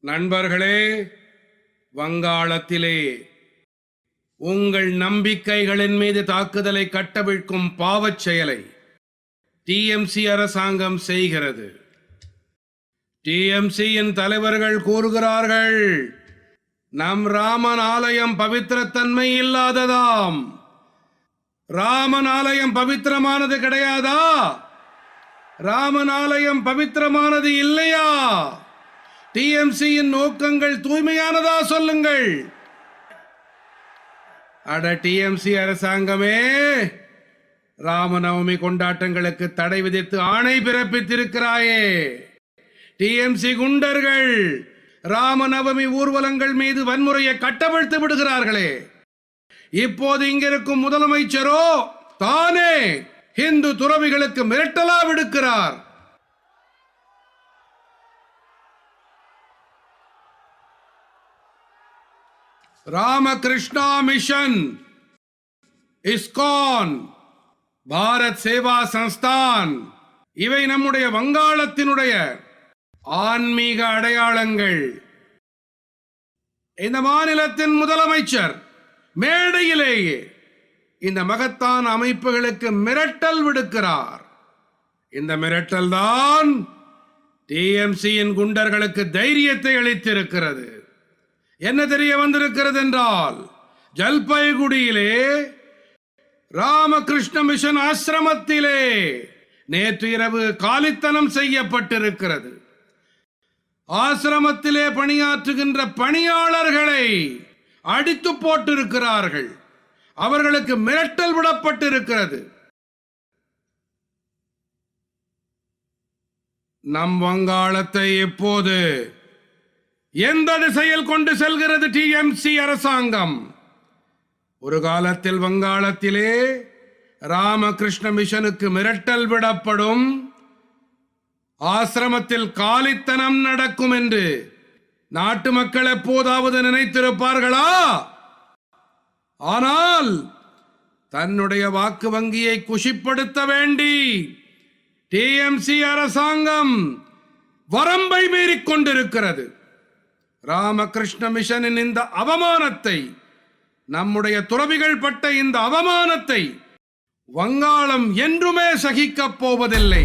நண்பர்களே வங்காளத்திலே உங்கள் நம்பிக்கைகளின் மீது தாக்குதலை கட்டவிழ்க்கும் பாவச் செயலை டிஎம்சி அரசாங்கம் செய்கிறது. டிஎம்சியின் தலைவர்கள் கூறுகிறார்கள் நம் ராமன் ஆலயம் பவித்திரத்தன்மை இல்லாததாம். ராமன் ஆலயம் பவித்திரமானது கிடையாதா? ராமன் ஆலயம் பவித்திரமானது இல்லையா? டிஎம்சியின் நோக்கங்கள் தூய்மையானதா சொல்லுங்கள். அட டிஎம்சி அரசாங்கமே ராமநவமி கொண்டாட்டங்களுக்கு தடை விதித்து ஆணை பிறப்பித்திருக்கிறாயே. டிஎம்சி குண்டர்கள் ராமநவமி ஊர்வலங்கள் மீது வன்முறையை கட்டவிழ்த்து விடுகிறார்களே. இப்போது இங்கிருக்கும் முதலமைச்சரோ தானே இந்து துறவிகளுக்கு மிரட்டலா விடுக்கிறார். Ramakrishna mission ISKCON Bharat Seva Sansthan. இவை நம்முடைய வங்காளத்தினுடைய ஆன்மீக அடையாளங்கள். இந்த மாநிலத்தின் முதலமைச்சர் மேடையிலேயே இந்த மகத்தான் அமைப்புகளுக்கு மிரட்டல் விடுக்கிறார். இந்த மிரட்டல் தான் டிஎம்சியின் குண்டர்களுக்கு தைரியத்தை அளித்திருக்கிறது. என்ன தெரிய வந்திருக்கிறது என்றால் ஜல்பைகுடியிலே ராமகிருஷ்ண மிஷன் ஆசிரமத்திலே நேற்று இரவு காலித்தனம் செய்யப்பட்டிருக்கிறது. ஆசிரமத்திலே பணியாற்றுகின்ற பணியாளர்களை அடித்து போட்டிருக்கிறார்கள். அவர்களுக்கு மிரட்டல் விடப்பட்டிருக்கிறது. நம் வங்காளத்தை எப்போது எந்த திசையில் கொண்டு செல்கிறது டிஎம்சி அரசாங்கம்? ஒரு காலத்தில் வங்காளத்திலே ராமகிருஷ்ண மிஷனுக்கு மிரட்டல் விடப்படும். ஆசிரமத்தில் காலித்தனம் நடக்கும் என்று நாட்டு மக்கள் எப்போதாவது நினைத்திருப்பார்களா? ஆனால் தன்னுடைய வாக்கு வங்கியை குஷிப்படுத்த வேண்டி டிஎம்சி அரசாங்கம் வரம்பை மீறிக் கொண்டிருக்கிறது. ராமகிருஷ்ண மிஷனின் இந்த அவமானத்தை நம்முடைய துறவிகள் பட்ட இந்த அவமானத்தை வங்காளம் என்றுமே சகிக்கப் போவதில்லை.